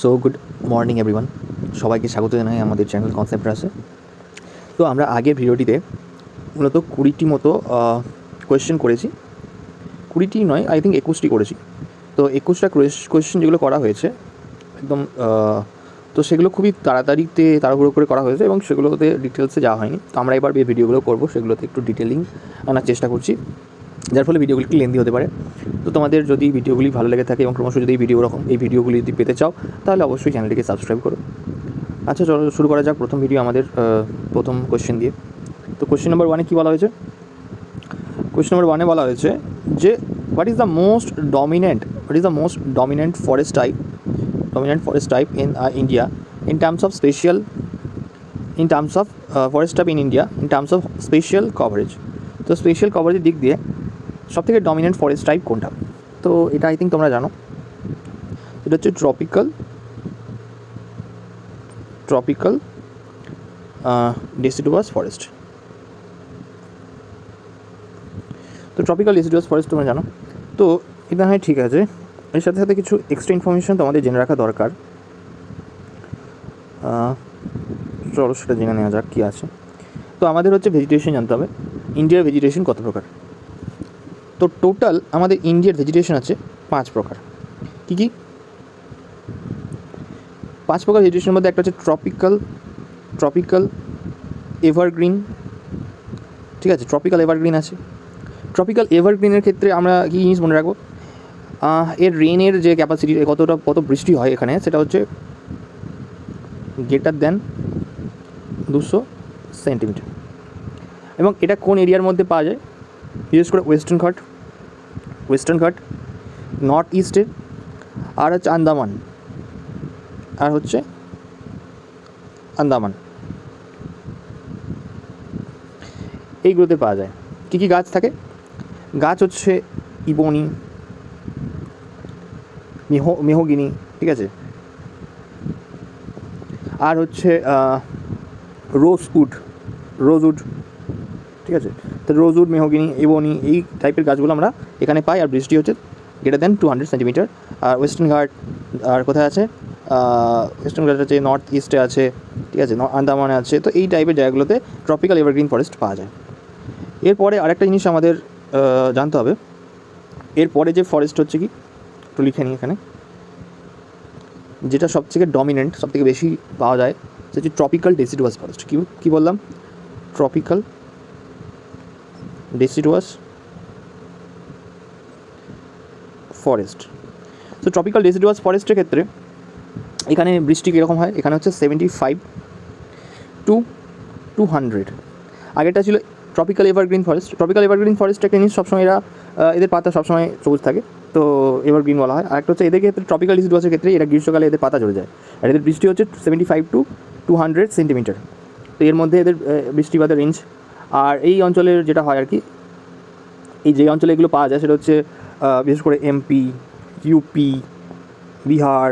So good morning everyone সবাইকে স্বাগত জানাই আমাদের চ্যানেল কনসেপ্ট রাসে তো আমরা আগের ভিডিওটিতে মূলত কুড়িটি মতো কোয়েশ্চেন করেছি। কুড়িটি নয় আই থিঙ্ক একুশটি করেছি। তো একুশটা কোয়েশ্চেন যেগুলো করা হয়েছে, একদম তো সেগুলো খুবই তাড়াতাড়িতে, তাড়াহুড়ো করে করা হয়েছে এবং সেগুলোতে ডিটেলসে যাওয়া হয়নি। তো আমরা এবার ভিডিওগুলো করব, সেগুলোতে একটু ডিটেলিং আনার চেষ্টা করছি। যার ফলে ভিডিওগুলি একটু লেন্দি হতে পারে। তো তোমাদের যদি ভিডিওগুলি ভালো লেগে থাকে এবং ক্রমশ যদি এই ভিডিও রকম এই ভিডিওগুলি যদি পেতে চাও, তাহলে অবশ্যই চ্যানেলটিকে সাবস্ক্রাইব করো। আচ্ছা চলো শুরু করা যাক প্রথম ভিডিও আমাদের প্রথম কোশ্চেন দিয়ে। তো কোশ্চেন নাম্বার ওয়ানে কী বলা হয়েছে? কোশ্চেন নাম্বার ওয়ানে বলা হয়েছে যে what is the most dominant what is the most dominant forest type dominant forest type in India in terms of special in terms of forest type in India in terms of special coverage তো special কভারেজের দিক দিয়ে সবথেকে dominant forest type কোনটা? তো এটা I think তোমরা জানো। এটা হচ্ছে ট্রপিক্যাল ট্রপিক্যাল ডেসিডুয়াস ফরেস্ট তো ট্রপিক্যাল ডেসিডুয়াস ফরেস্ট তোমরা জানো। তো এটা হয়, ঠিক আছে। এর সাথে সাথে কিছু এক্সট্রা ইনফরমেশন তোমাদের জেনে রাখা দরকার। চলো সেটা জেনে নেওয়া যাক কী আছে। তো আমাদের হচ্ছে ভেজিটেশন জানতে হবে। ইন্ডিয়ার ভেজিটেশন কত প্রকার? তো টোটাল আমাদের ইন্ডিয়ার ভেজিটেশন আছে পাঁচ প্রকার। কী কী? পাঁচ প্রকার ভেজিটেশনের মধ্যে একটা হচ্ছে ট্রপিক্যাল ট্রপিক্যাল এভারগ্রিন ঠিক আছে? ট্রপিক্যাল এভারগ্রিন আছে। ট্রপিক্যাল এভারগ্রিনের ক্ষেত্রে আমরা কী জিনিস মনে রাখব? এর রেনের যে ক্যাপাসিটি কতটা, কত বৃষ্টি হয় এখানে, সেটা হচ্ছে গ্রেটার দেন দুশো সেন্টিমিটার এবং এটা কোন এরিয়ার মধ্যে পাওয়া যায়? বিশেষ করে ওয়েস্টার্ন ঘাট ওয়েস্টার্ন ঘাট নর্থ ইস্টে আর হচ্ছে আন্দামান। আর হচ্ছে আন্দামান। এইগুলোতে পাওয়া যায়। কী কী গাছ থাকে? গাছ হচ্ছে ইবনি, মেহো, মেহগিনি, ঠিক আছে? আর হচ্ছে রোজ উড রোজ উড। ঠিক আছে? তো রোজউড মেহগিনি, এবনি এই টাইপের গাছগুলো আমরা এখানে পাই। আর বৃষ্টি হচ্ছে greater than two hundred centimetre আর ওয়েস্টার্ন ঘাট, আর কোথায় আছে? ওয়েস্টার্ন ঘাট আছে নর্থ ইস্টে আছে, ঠিক আছে? আন্দামানে আছে। তো এই টাইপের জায়গাগুলোতে ট্রপিক্যাল এভারগ্রিন ফরেস্ট পাওয়া যায়। এরপরে আরেকটা জিনিস আমাদের জানতে হবে। এরপরে যে ফরেস্ট হচ্ছে কি? একটু লিখে নিই এখানে। যেটা সবথেকে ডমিনেন্ট সবথেকে বেশি পাওয়া যায়, সেটা হচ্ছে ট্রপিক্যাল ডেসিডুয়াস ফরেস্ট কী কী বললাম? ট্রপিক্যাল deciduous ফরেস্ট তো ট্রপিক্যাল deciduous ফরেস্টের ক্ষেত্রে, এখানে বৃষ্টি কীরকম হয়? এখানে হচ্ছে seventy five to two hundred আগেরটা ছিল tropical evergreen forest tropical evergreen forest একটা জিনিস সবসময় এরা এদের পাতা সবসময় সবুজ থাকে। তো এভারগ্রিন বলা হয়। আর একটা হচ্ছে এদের ক্ষেত্রে ট্রপিক্যাল ডিসিডুয়াসের ক্ষেত্রে এরা গ্রীষ্মকালে এদের পাতা ঝরে যায়। আর এদের বৃষ্টি হচ্ছে seventy five to two hundred centimetre তো এর মধ্যে এদের বৃষ্টিপাতের রেঞ্জ আর এই অঞ্চলের যেটা হয় আর কি, এই যে অঞ্চলে এগুলো পাওয়া যায় সেটা হচ্ছে বিশেষ করে এমপি ইউপি বিহার,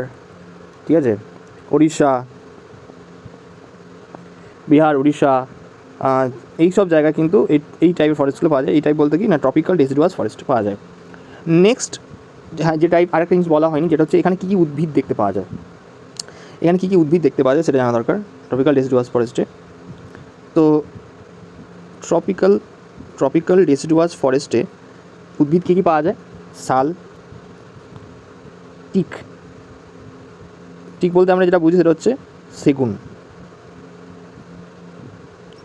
ঠিক আছে? উড়িষ্যা বিহার উড়িষ্যা এই সব জায়গায় কিন্তু এই এই টাইপের ফরেস্টগুলো পাওয়া যায়। এই টাইপ বলতে কি না ট্রপিক্যাল ডেসিডুয়াস ফরেস্ট পাওয়া যায়। নেক্সট হ্যাঁ যে টাইপ আরেকটা জিনিস বলা হয়নি, যেটা হচ্ছে এখানে কী কী উদ্ভিদ দেখতে পাওয়া যায়। এখানে কী কী উদ্ভিদ দেখতে পাওয়া যায় সেটা জানা দরকার ট্রপিক্যাল ডেসিডুয়াস ফরেস্টে তো ট্রপিক্যাল ট্রপিক্যাল ডেসিডুয়াস ফরেস্টে উদ্ভিদ কী কী পাওয়া যায়? শাল, টিক। টিক বলতে আমরা যেটা বুঝি সেটা হচ্ছে সেগুন।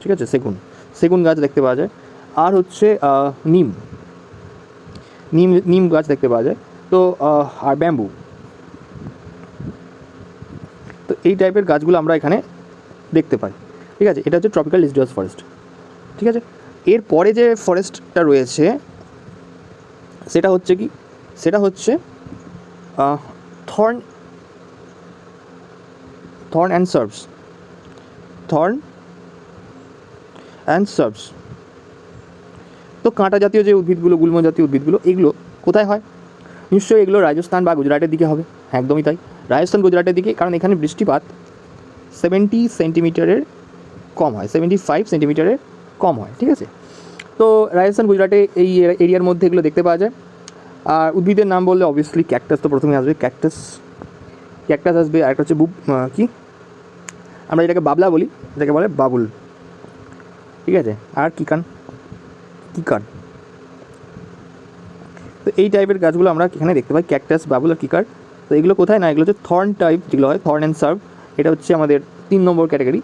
ঠিক আছে? সেগুন। সেগুন গাছ দেখতে পাওয়া যায়। আর হচ্ছে নিম। নিম নিম গাছ দেখতে পাওয়া যায়। তো আর ব্যাম্বু। তো এই টাইপের গাছগুলো আমরা এখানে দেখতে পাই। ঠিক আছে? এটা হচ্ছে ট্রপিক্যাল ডিসিডুয়াস ফরেস্ট ঠিক আছে? এরপরে যে ফরেস্টটা রয়েছে, সেটা হচ্ছে কি? সেটা হচ্ছে thorn thorn and scrubs thorn and scrubs তো কাঁটা জাতীয় যে উদ্ভিদগুলো, গুল্ম জাতীয় উদ্ভিদগুলো, এগুলো কোথায় হয়? নিশ্চয়ই এগুলো রাজস্থান বা গুজরাটের দিকে হবে। একদমই তাই। রাজস্থান, গুজরাটের দিকে, কারণ এখানে বৃষ্টিপাত সেভেন্টি সেন্টিমিটারের কম হয় সেভেন্টি ফাইভ সেন্টিমিটারের কম হয়, ঠিক আছে? তো রাজস্থান, গুজরাটে এই এরিয়ার মধ্যে এগুলো দেখতে পাওয়া যায়। আর উদ্ভিদের নাম বললে অবভিয়াসলি ক্যাকটাস তো প্রথমে আসবে ক্যাকটাস ক্যাকটাস আসবে, আর একটা হচ্ছে বুব কি? আমরা এটাকে বাবলা বলি, এটাকে বলে বাবুল। ঠিক আছে? আর কিকান কিকার তো এই টাইপের গাছগুলো আমরা এখানে দেখতে পাই ক্যাকটাস বাবুল আর কিকার তো এগুলো কোথায়? না, এগুলো হচ্ছে থর্ন টাইপ যেগুলো হয় থর্ন অ্যান্ড সার্ভ এটা হচ্ছে আমাদের তিন নম্বর ক্যাটাগরি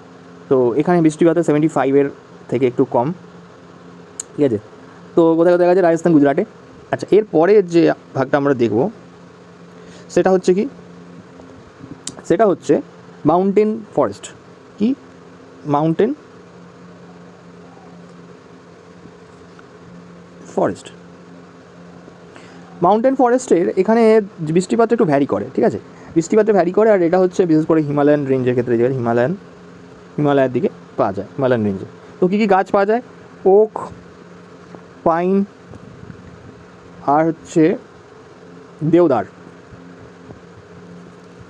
তো এখানে বৃষ্টিপাত সেভেন্টি ফাইভের থেকে একটু কম। ঠিক আছে? তো কোথায় কোথায় গেছে? রাজস্থান, গুজরাটে। আচ্ছা এর পরের যে ভাগটা আমরা দেখব, সেটা হচ্ছে কি? সেটা হচ্ছে মাউন্টেন ফরেস্ট কি? মাউন্টেন ফরেস্ট মাউন্টেন ফরেস্টের এখানে বৃষ্টিপাতটা একটু ভ্যারি করে, ঠিক আছে? বৃষ্টিপাতটা ভ্যারি করে, আর এটা হচ্ছে বিশেষ করে হিমালয়ান রেঞ্জের ক্ষেত্রে যেটা হিমালয়ান, হিমালয়ের দিকে পাওয়া যায়, হিমালয়ান রেঞ্জে তো কী কী গাছ পাওয়া যায়? ওক, পাইন, আর হচ্ছে দেওদার।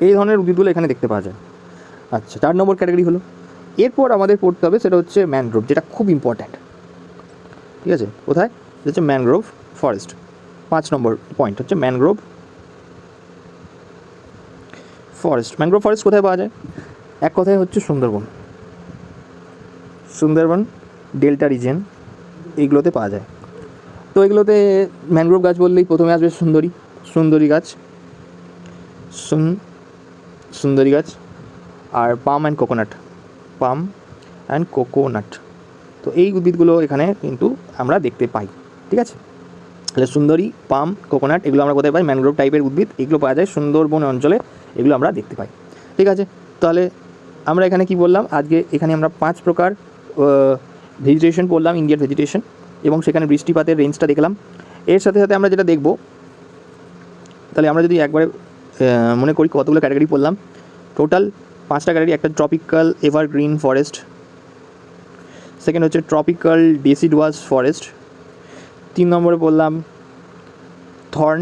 এই ধরনের উদ্ভিদগুলো এখানে দেখতে পাওয়া যায়। আচ্ছা চার নম্বর ক্যাটাগরি হলো। এরপর আমাদের পড়তে হবে সেটা হচ্ছে ম্যানগ্রোভ, যেটা খুব ইম্পর্ট্যান্ট ঠিক আছে? কোথায়? হচ্ছে ম্যানগ্রোভ ফরেস্ট। পাঁচ নম্বর পয়েন্ট হচ্ছে ম্যানগ্রোভ ফরেস্ট। ম্যানগ্রোভ ফরেস্ট কোথায় পাওয়া যায়? এক কথায় হচ্ছে সুন্দরবন। সুন্দরবন, ডেল্টা রিজেন এইগুলোতে পাওয়া যায়। তো এগুলোতে ম্যানগ্রোভ গাছ বললেই প্রথমে আসবে সুন্দরী সুন্দরী গাছ, সুন, সুন্দরী গাছ, আর palm and coconut palm and coconut তো এই উদ্ভিদগুলো এখানে কিন্তু আমরা দেখতে পাই, ঠিক আছে? তাহলে সুন্দরী পাম কোকোনাট এগুলো আমরা কোথায় পাই? ম্যানগ্রোভ টাইপের উদ্ভিদ, এগুলো পাওয়া যায় সুন্দরবন অঞ্চলে, এগুলো আমরা দেখতে পাই, ঠিক আছে? তাহলে আমরা এখানে কি বললাম? আজকে এখানে আমরা পাঁচ প্রকার ভেজিটেশন পড়লাম ইন্ডিয়ার ভেজিটেশন এবং সেখানে বৃষ্টিপাতের রেঞ্জটা দেখলাম। এর সাথে সাথে আমরা যেটা দেখব, তাহলে আমরা যদি একবারে মনে করি কতগুলো ক্যাটাগরি পড়লাম টোটাল পাঁচটা ক্যাটাগরি একটা ট্রপিক্যাল এভারগ্রিন ফরেস্ট সেকেন্ড হচ্ছে ট্রপিক্যাল ডেসিডুয়াস ফরেস্ট তিন নম্বরে বললাম থর্ন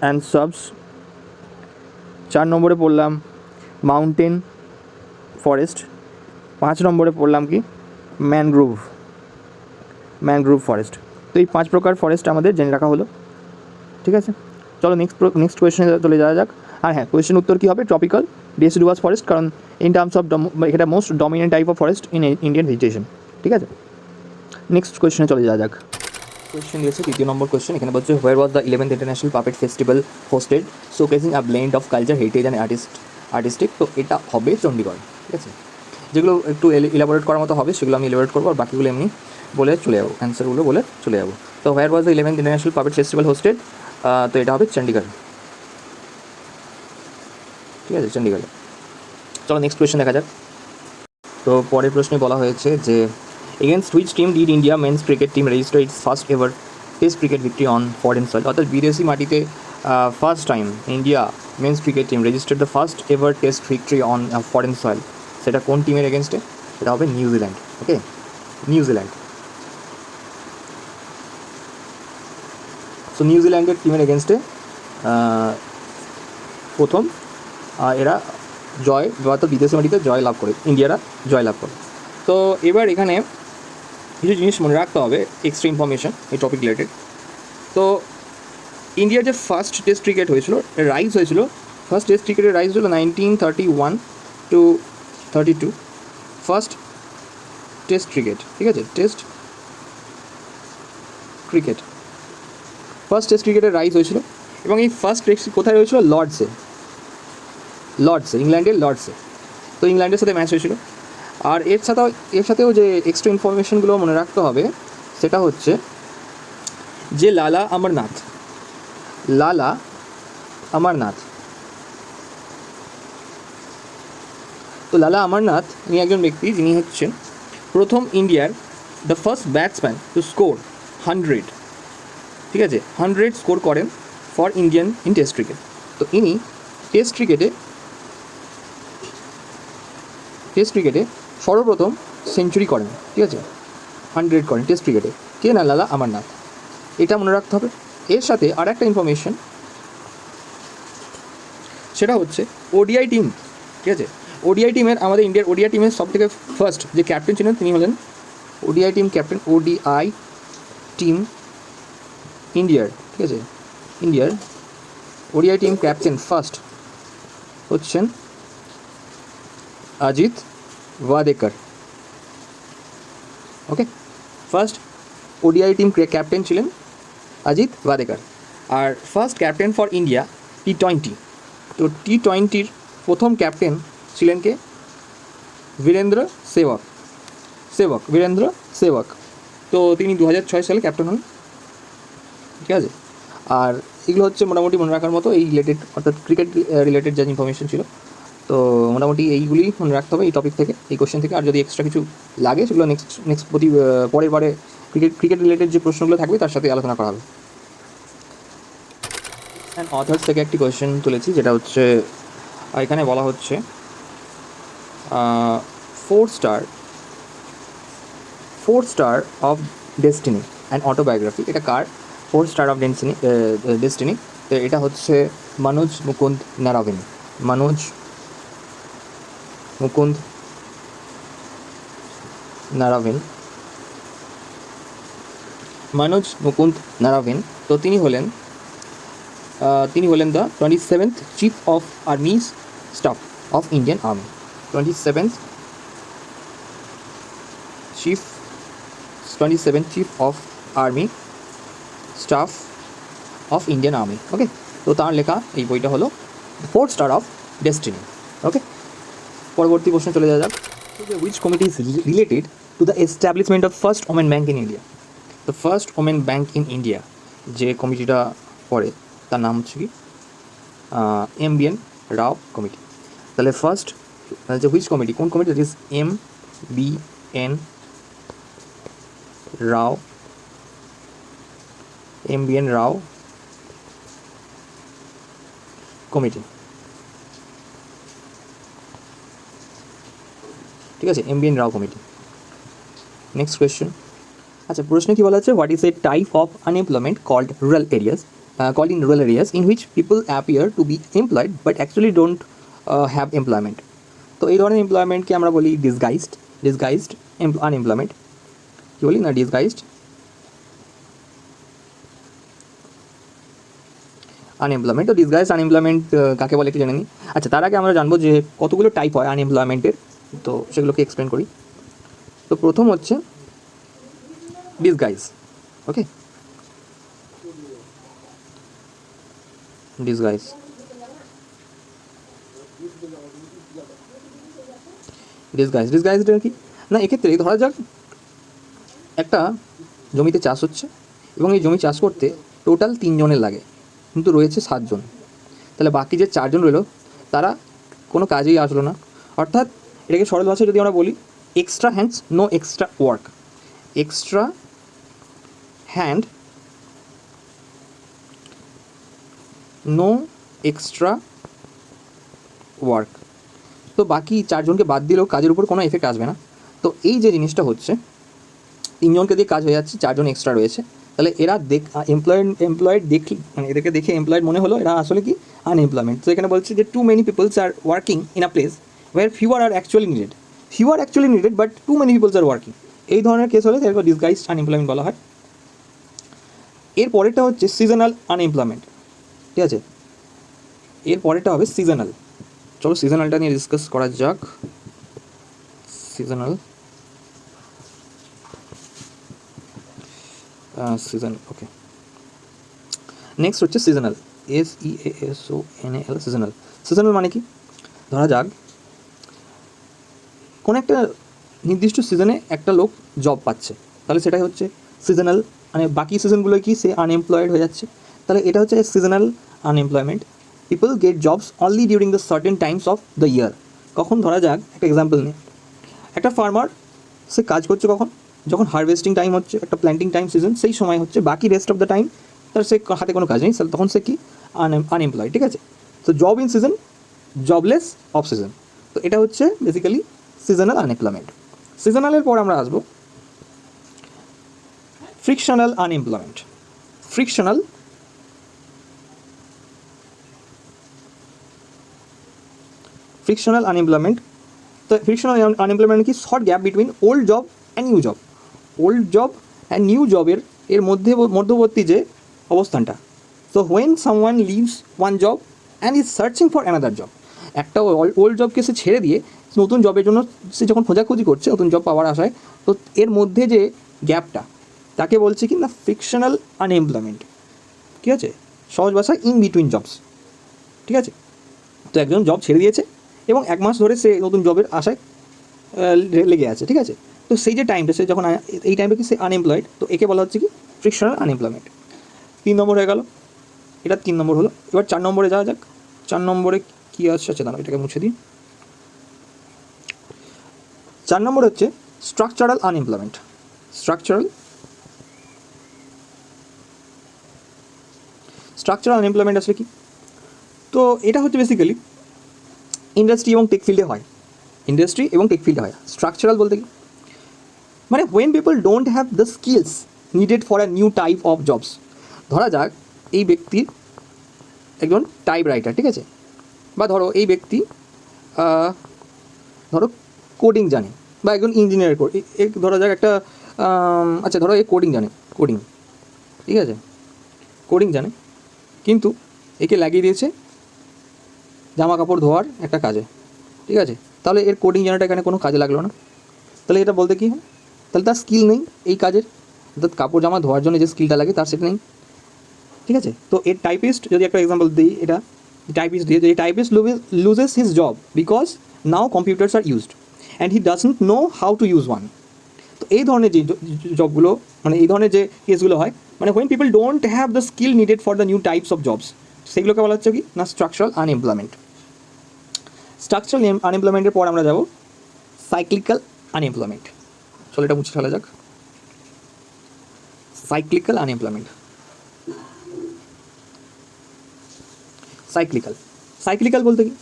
অ্যান্ড সাবস চার নম্বরে পড়লাম মাউন্টেন ফরেস্ট পাঁচ নম্বরে পড়লাম কি? ম্যানগ্রোভ। ম্যানগ্রোভ ফরেস্ট তো এই পাঁচ প্রকার ফরেস্ট আমাদের জেনে রাখা হলো। ঠিক আছে? চলো নেক্সট নেক্সট কোয়েশনে চলে যাওয়া যাক। আর হ্যাঁ কোয়েশ্চেন উত্তর কী হবে? টপিক্যাল ডেসিডুয়াস ফরেস্ট কারণ ইন টার্মস অফ এটা most dominant type of forest in Indian vegetation ঠিক আছে? নেক্সট কোয়েশ্চেনে চলে যাওয়া যাক। কোয়েশ্চেন দিয়েছে তৃতীয় নম্বর কোয়েশ্চেন এখানে বলছে where was the eleventh international puppet festival hosted showcasing a blend of culture heritage and artist artistic তো এটা হবে চণ্ডীগড় ঠিক আছে? যেগুলো একটু ইলাবোরেট করার মতো হবে, সেগুলো আমি ইলাবোরেট করব, আর বাকিগুলো এমনি বলে চলে যাব অ্যান্সারগুলো বলে চলে যাব। তো where was the eleventh international puppet festival hosted তো এটা হবে চণ্ডীগড় ঠিক আছে চণ্ডীগড়ে চলো নেক্সট কোয়েশ্চেন দেখা যাক। তো পরের প্রশ্নে বলা হয়েছে যে against which team did India men's cricket team register its first ever test cricket victory on foreign soil অর্থাৎ বিদেশি মাটিতে first time India men's cricket team register the first ever test victory on foreign soil সেটা কোন টিমের এগেনস্টে সেটা হবে New Zealand ওকে New Zealand so নিউজিল্যান্ডের টিমের এগেনস্টে প্রথম এরা জয় অর্থাৎ বিদেশি মাটিতে জয় লাভ করে, ইন্ডিয়ারা জয় লাভ করে। তো, এবার এখানে কিছু জিনিস মনে রাখতে হবে এক্সট্রা ইনফরমেশন এই টপিক রিলেটেড তো ইন্ডিয়ার যে ফার্স্ট টেস্ট ক্রিকেট হয়েছিল রাইজ হয়েছিল ফার্স্ট টেস্ট ক্রিকেটের রাইজ হয়েছিল nineteen thirty one two thirty two first test cricket ঠিক আছে? টেস্ট ক্রিকেট ফার্স্ট টেস্ট ক্রিকেটের রাইজ হয়েছিল এবং এই ফার্স্ট টেস্ট কোথায় হয়েছিল? লর্ডসে লর্ডসে ইংল্যান্ডের লর্ডসে তো ইংল্যান্ডের সাথে ম্যাচ হয়েছিল। আর এর সাথেও এর সাথেও যে এক্সট্রা ইনফরমেশনগুলো মনে রাখতে হবে, সেটা হচ্ছে যে লালা অমরনাথ। লালা অমরনাথ। তো লালা অমরনাথ ইনি একজন ব্যক্তি, যিনি হচ্ছেন প্রথম ইন্ডিয়ার the first batsman to score hundred ঠিক আছে? হান্ড্রেড স্কোর করেন for Indian in test cricket তো ইনি টেস্ট ক্রিকেটে টেস্ট ক্রিকেটে সর্বপ্রথম সেঞ্চুরি করেন। ঠিক আছে? হান্ড্রেড করেন টেস্ট ক্রিকেটে কে না? লালা অমরনাথ। এটা মনে রাখতে হবে। এর সাথে আর একটা ইনফরমেশন সেটা হচ্ছে ওডিআই টিম ঠিক আছে? ওডিআই টিমের আমাদের ইন্ডিয়ার ওডিআই টিমের সব থেকে ফার্স্ট যে ক্যাপ্টেন ছিলেন, তিনি হলেন ODI team captain ODI team ইন্ডিয়ার ঠিক আছে? ইন্ডিয়ার ওডিআই টিম ক্যাপ্টেন ফার্স্ট হচ্ছেন Ajit Wadekar okay first ODI team captain ছিলেন অজিত ওয়াদেকর আর first captain for India T twenty তো টি টোয়েন্টির প্রথম ক্যাপ্টেন ছিলেন কে? বীরেন্দ্র সেবক। সেবক, বীরেন্দ্র সেবক। তো তিনি দু হাজার ছয় সালে ক্যাপ্টেন হন। ঠিক আছে? আর এগুলো হচ্ছে মোটামুটি মনে রাখার মতো এই রিলেটেড অর্থাৎ ক্রিকেট রিলেটেড যা ইনফরমেশন ছিল। তো মোটামুটি এইগুলি মনে রাখতে হবে এই টপিক থেকে, এই কোশ্চেন থেকে। আর যদি এক্সট্রা কিছু লাগে, সেগুলো নেক্সট নেক্সট প্রতি পরের বারে ক্রিকেট ক্রিকেট রিলেটেড যে প্রশ্নগুলো থাকবে, তার সাথে আলোচনা করা হবে। অথার্স থেকে একটি কোয়েশ্চেন তুলেছি, যেটা হচ্ছে এখানে বলা হচ্ছে four star four star of destiny and autobiography এটা কার? Four star of destiny destiny, তো এটা হচ্ছে মনোজ মুকুন্দ নারাবিন, মনোজ মুকুন্দ নারাবিন, মনোজ মুকুন্দ নারাবিন, তো তিনি হলেন তিনি হলেন the twenty seventh chief of armies staff of Indian army twenty seventh chief twenty seven chief of army staff of Indian army okay তো তার লেখা এই বইটা হলো four star of destiny okay পরবর্তী প্রশ্ন চলে যাওয়া যাক। Which committee is related to the establishment of first women bank in India the first women bank in India যে কমিটিটা পড়ে, তার নাম হচ্ছে কি? M B N Rao committee তাহলে ফার্স্ট যে হুইচ কমিটি কোন committee that is M B N Rao M B N Rao committee ঠিক আছে M B N Rao committee next question আচ্ছা প্রশ্নে কি বলা আছে? What is a type of unemployment called rural areas called in rural areas in which people appear to be employed but actually don't have employment তো এই ধরনের এমপ্লয়মেন্টকে আমরা বলি ডিসগাইজড ডিসগাইজড আনএমপ্লয়মেন্ট কী বলি না ডিসগাইজড আনএমপ্লয়মেন্ট তো ডিসগাইজ আনএমপ্লয়মেন্ট কাকে বলে একটু জেনে নিই। আচ্ছা তার আগে আমরা জানব যে কতগুলো টাইপ হয় আনএমপ্লয়মেন্টের তো সেগুলোকে এক্সপ্লেন করি। তো প্রথম হচ্ছে ডিসগাইজ ওকে ডিসগাইজ ডিসগাইজ ডিসগাইজটা কি? না, এক্ষেত্রে ধরা যাক একটা জমিতে চাষ হচ্ছে এবং এই জমি চাষ করতে টোটাল তিনজনের লাগে, কিন্তু রয়েছে সাতজন। তাহলে বাকি যে চারজন রইল, তারা কোনো কাজেই আসলো না। অর্থাৎ এটাকে সরল ভাষায় যদি আমরা বলি extra hands no extra work extra hand no extra work তো বাকি চারজনকে বাদ দিলেও কাজের উপর কোনো এফেক্ট আসবে না। তো এই যে জিনিসটা হচ্ছে, তিনজনকে দিয়ে কাজ হয়ে যাচ্ছে, চারজন এক্সট্রা রয়েছে। তাহলে এরা দেখ এমপ্লয়েড এমপ্লয়েড দেখ মানে এদেরকে দেখে এমপ্লয়েড মনে হলো, এরা আসলে কি? আনএমপ্লয়মেন্ট তো এখানে বলছে যে too many peoples are working in a place where fewer are actually needed fewer actually needed but too many peoples are working এই ধরনের কেস হলে তাদেরকে ডিসগাইজ আনএমপ্লয়মেন্ট বলা হয়। এর পরেরটা হচ্ছে সিজনাল আনএমপ্লয়মেন্ট ঠিক আছে? এর পরেরটা হবে সিজনাল চলো সিজনালটা নিয়ে ডিসকাস করা যাক। সিজনাল সিজন ওকে নেক্সট হচ্ছে seasonal S E S O N L seasonal seasonal মানে কি? ধরা যাক। কোনো একটা নির্দিষ্ট সিজনে একটা লোক জব পাচ্ছে। তাহলে সেটাই হচ্ছে সিজনাল মানে বাকি সিজনগুলোয় কি সে আনএমপ্লয়েড হয়ে যাচ্ছে? তাহলে এটা হচ্ছে seasonal unemployment people get jobs only during the certain times of the year কখন? ধরা যাক, একটা এক্সাম্পল নিয়ে। একটা ফার্মার সে কাজ করছে কখন? যখন হারভেস্টিং টাইম হচ্ছে, একটা প্ল্যান্টিং টাইম সিজন সেই সময় হচ্ছে, বাকি রেস্ট অফ দ্য টাইম তার সে হাতে কোনো কাজ নেই তখন সে কি? আনএমপ্লয়েড ঠিক আছে? তো job in season jobless off season তো এটা হচ্ছে বেসিক্যালি সিজনাল আনএমপ্লয়মেন্ট সিজনালের পর আমরা আসব। Frictional unemployment frictional frictional unemployment তো ফ্রিকশনাল আনএমপ্লয়মেন্ট কি? Short gap between old job and new job old job and new জবের এর মধ্যে, মধ্যবর্তী যে অবস্থানটা। So when someone leaves one job and is searching for another job একটা old জবকে সে ছেড়ে দিয়ে নতুন জবের জন্য সে যখন খোঁজাখুঁজি করছে, নতুন জব পাওয়ার আশায়, তো এর মধ্যে যে গ্যাপটা তাকে বলছে কি না? ফিকশনাল আনএমপ্লয়মেন্ট ঠিক আছে? সহজ ভাষায় ইন বিটুইন জবস ঠিক আছে? তো একজন জব ছেড়ে দিয়েছে এবং এক মাস ধরে সে নতুন জবের আশায় লেগে আছে, ঠিক আছে? তো সেই যে টাইমটা সে যখন এই টাইমটা কি সে আনএমপ্লয়েড তো একে বলা হচ্ছে কি ফ্রিকশনাল আনএমপ্লয়মেন্ট তিন নম্বর হয়ে গেল। এটা তিন নম্বর হলো। এবার চার নম্বরে যাওয়া যাক। চার নম্বরে কী আছে? আচ্ছা দাঁড়াও, এটাকে মুছে দিই। চার নম্বর হচ্ছে structural unemployment structural structural unemployment আসলে কি? তো এটা হচ্ছে বেসিক্যালি ইন্ডাস্ট্রি এবং টেক ফিল্ডে হয়। ইন্ডাস্ট্রি এবং টেক ফিল্ডে হয়। স্ট্রাকচারাল বলতে কি? মানে when people don't have the skills needed for a new type of jobs ধরা যাক এই ব্যক্তি একজন টাইপ রাইটার ঠিক আছে? বা ধরো এই ব্যক্তি ধরো কোডিং জানে বা একজন ইঞ্জিনিয়ার ধরা যাক একটা আচ্ছা ধরো এ কোডিং জানে কোডিং ঠিক আছে? কোডিং জানে। কিন্তু একে লাগিয়ে দিয়েছে জামা কাপড় ধোয়ার একটা কাজে। ঠিক আছে? তাহলে এর কোডিং জানাটা এখানে কোনো কাজে লাগল না। তাহলে এটা বলতে কি? হয় তাহলে তার স্কিল নেই এই কাজের। অর্থাৎ কাপড় জামা ধোয়ার জন্য যে স্কিলটা লাগে তার সেটা নেই। ঠিক আছে? তো এর টাইপিস্ট যদি একটা এক্সাম্পল দিই এটা টাইপিস্ট দিয়ে, যে typist loses his job because now computers are used and he doesn't know how to use one তো এই ধরনের যে জবগুলো মানে এই ধরনের যে কেসগুলো হয় মানে when people don't have the skill needed for the new types of jobs সেগুলোকে বলা হচ্ছে কি? না স্ট্রাকচারাল আনএমপ্লয়মেন্ট স্ট্রাকচারাল আনএমপ্লয়মেন্টের পর আমরা যাব সাইক্লিক্যাল আনএমপ্লয়মেন্ট চলো এটা মুছে ফেলা যাক। সাইক্লিক্যাল আনএমপ্লয়মেন্ট সাইক্লিক্যাল সাইক্লিক্যাল বলতে কি?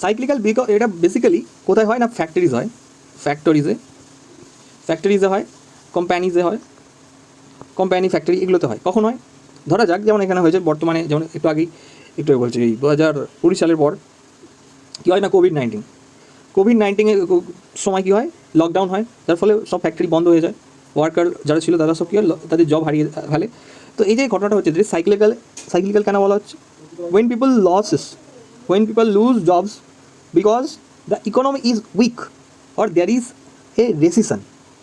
সাইক্লিক্যাল বিকজ এটা বেসিক্যালি কোথায় হয় না? ফ্যাক্টরিজ হয়। ফ্যাক্টরিজে ফ্যাক্টরিজে হয়। কোম্পানিজে হয়। কোম্পানি ফ্যাক্টরি এগুলোতে হয়। কখন হয়? ধরা যাক যেমন এখানে হয়েছে, বর্তমানে যেমন একটু আগেই, একটু বলছি, এই দু হাজার কুড়ি সালের পর কী হয় না কোভিড নাইন্টিন কোভিড নাইন্টিনের সময় কী হয়? লকডাউন হয়, যার ফলে সব ফ্যাক্টরি বন্ধ হয়ে যায়। ওয়ার্কার যারা ছিল তারা সব কী হয় তাদের জব হারিয়ে ফেলে। তো এই যে ঘটনাটা হচ্ছে যে সাইক্লিক্যাল সাইক্লিক্যাল কেন বলা হচ্ছে? When people loses when people lose jobs because the economy is weak or there is a recession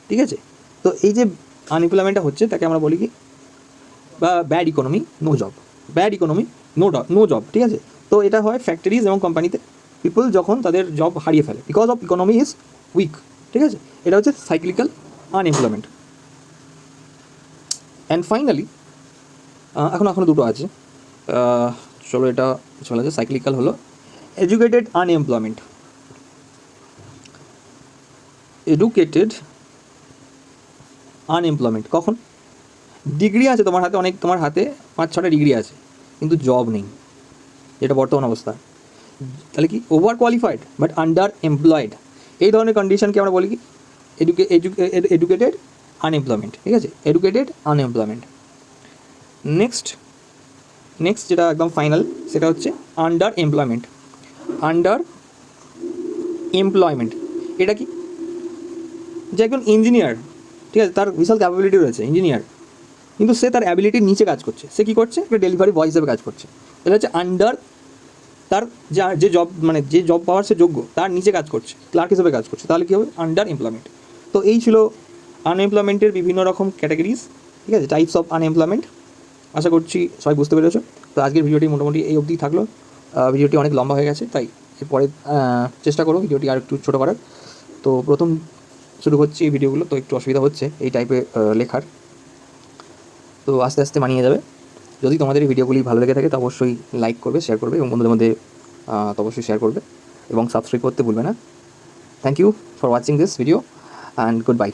ঠিক আছে? তো এই যে আনএমপ্লয়মেন্টটা হচ্ছে, তাকে আমরা বলি কি বা bad economy no job bad economy no no job ঠিক আছে? তো এটা হয় ফ্যাক্টরিজ এবং কোম্পানিতে পিপল যখন তাদের জব হারিয়ে ফেলে because of economy is weak ঠিক আছে? এটা হচ্ছে সাইক্লিক্যাল আনএমপ্লয়মেন্ট অ্যান্ড ফাইনালি এখন এখনও দুটো আছে। চলো এটা, চলে যায় সাইক্লিক্যাল হলো। এডুকেটেড আনএমপ্লয়মেন্ট এডুকেটেড আনএমপ্লয়মেন্ট কখন? ডিগ্রি আছে তোমার হাতে, অনেক তোমার হাতে পাঁচ ছটা ডিগ্রি আছে, কিন্তু জব নেই। যেটা বর্তমান অবস্থা। তাহলে কি? Over qualified but under employed এই ধরনের কন্ডিশনকে আমরা বলি কি? এডুকে এডুকেটেড আনএমপ্লয়মেন্ট ঠিক আছে? এডুকেটেড আনএমপ্লয়মেন্ট নেক্সট নেক্সট যেটা একদম ফাইনাল সেটা হচ্ছে আন্ডার এমপ্লয়মেন্ট আন্ডার এমপ্লয়মেন্ট এটা কি? যে একজন ইঞ্জিনিয়ার ঠিক আছে? তার বিশাল ক্যাপাবিলিটি রয়েছে ইঞ্জিনিয়ার কিন্তু সে তার অ্যাবিলিটির নিচে কাজ করছে। সে কী করছে? একটা ডেলিভারি বয় হিসেবে কাজ করছে। এটা হচ্ছে আন্ডার তার যা, যে জব মানে যে জব পাওয়ার সে যোগ্য, তার নিচে কাজ করছে ক্লার্ক হিসেবে কাজ করছে। তাহলে কী হবে? আন্ডার এমপ্লয়মেন্ট তো এই ছিল আনএমপ্লয়মেন্টের বিভিন্ন রকম ক্যাটাগরিজ ঠিক আছে? টাইপস অফ আনএমপ্লয়মেন্ট আশা করছি সবাই বুঝতে পেরেছ। তো আজকের ভিডিওটি মোটামুটি এই অবধি থাকল। ভিডিওটি অনেক লম্বা হয়ে গেছে, তাই এরপরে চেষ্টা করো ভিডিওটি আর একটু ছোটো করার। তো প্রথম শুরু হচ্ছে এই ভিডিওগুলো তো একটু অসুবিধা হচ্ছে এই টাইপের লেখার। তো আস্তে আস্তে মানিয়ে যাবে। যদি তোমাদের এই ভিডিওগুলি ভালো লেগে থাকে, তো অবশ্যই লাইক করবে শেয়ার করবে এবং বন্ধুদের মধ্যে তো অবশ্যই শেয়ার করবে এবং সাবস্ক্রাইব করতে ভুলবে না। Thank you for watching this video and goodbye